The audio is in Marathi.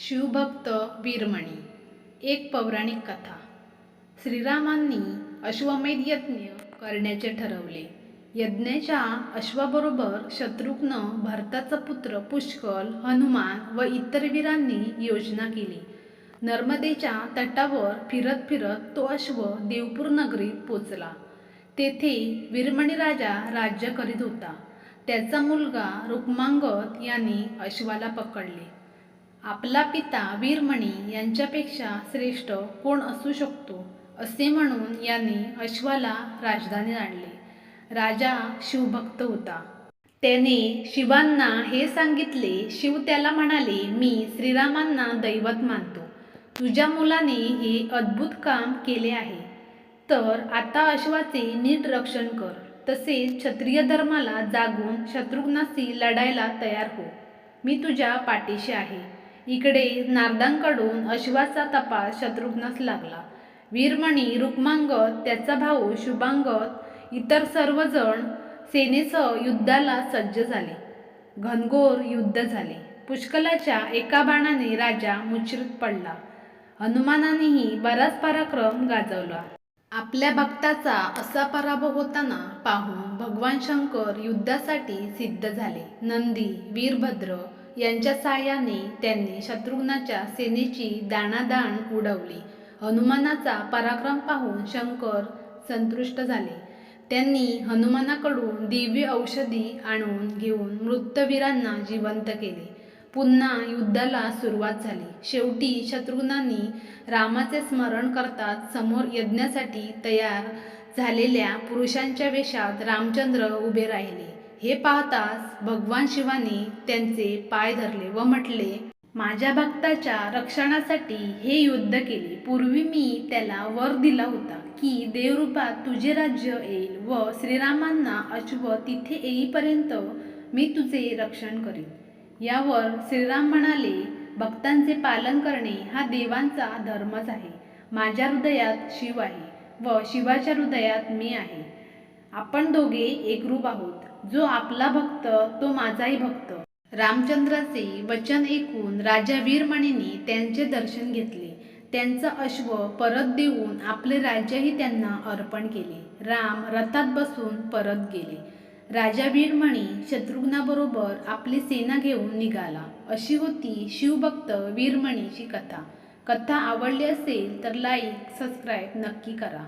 शिवभक्त वीरमणी एक पौराणिक कथा. श्रीरामांनी अश्वमेध यज्ञ करण्याचे ठरवले. यज्ञाच्या अश्वाबरोबर शत्रुघ्न भरताचा पुत्र पुष्कळ हनुमान व इतर वीरांनी योजना केली. नर्मदेच्या तटावर फिरत फिरत तो अश्व देवपूर नगरीत पोचला. तेथे वीरमणी राजा राज्य करीत होता. त्याचा मुलगा रुक्मांगत याने अश्वाला पकडले. आपला पिता वीरमणी यांच्यापेक्षा श्रेष्ठ कोण असू शकतो असे म्हणून याने अश्वाला राजधानी आणले. राजा शिवभक्त होता. त्याने शिवांना हे सांगितले शिव त्याला म्हणाले मी श्रीरामांना दैवत मानतो. तुझ्या मुलाने हे अद्भुत काम केले आहे. तर आता अश्वाचे नीट रक्षण कर. तसेच क्षत्रिय धर्माला जागून शत्रुघ्नाशी लढायला तयार हो. मी तुझ्या पाठीशी आहे. इकडे नारदांकडून अश्वाचा तपास शत्रुघ्नास लागला. वीरमणी रुक्मांगत त्याचा भाऊ शुभांगत इतर सर्वजण सेनेसह युद्धाला सज्ज झाले. घनघोर युद्ध झाले. पुष्कलाच्या एका बाणाने राजा मुचरीत पडला. हनुमानानेही बराच पराक्रम गाजवला. आपल्या भक्ताचा असा पराभव होताना पाहून भगवान शंकर युद्धासाठी सिद्ध झाले. नंदी वीरभद्र यांच्या साहाय्याने त्यांनी शत्रुघ्नाच्या सेनेची दाणादाण उडवली. हनुमानाचा पराक्रम पाहून शंकर संतुष्ट झाले. त्यांनी हनुमानाकडून दिव्य औषधी आणून घेऊन मृतवीरांना जिवंत केले. पुन्हा युद्धाला सुरुवात झाली. शेवटी शत्रुघ्नांनी रामाचे स्मरण करतात समोर यज्ञासाठी तयार झालेल्या पुरुषांच्या वेशात रामचंद्र उभे राहिले. हे पाहताच भगवान शिवाने त्यांचे पाय धरले व म्हटले माझ्या भक्ताच्या रक्षणासाठी हे युद्ध केले. पूर्वी मी त्याला वर दिला होता की देवरूपात तुझे राज्य येईल व श्रीरामांना अश्व तिथे येईपर्यंत मी तुझे रक्षण करीन. यावर श्रीराम म्हणाले भक्तांचे पालन करणे हा देवांचा धर्मच आहे. माझ्या हृदयात शिव आहे व शिवाच्या हृदयात मी आहे. आपण दोघे एकरूप आहोत. जो आपला भक्त तो माझाही भक्त. रामचंद्राचे वचन ऐकून राजा वीरमणीने त्यांचे दर्शन घेतले. त्यांचा अश्व परत देऊन आपले राज्यही त्यांना अर्पण केले. राम रथात बसून परत गेले. राजा वीरमणी शत्रुघ्नाबरोबर आपली सेना घेऊन निघाला. अशी होती शिवभक्त वीरमणीची कथा. कथा आवडली असेल तर लाईक सबस्क्राईब नक्की करा.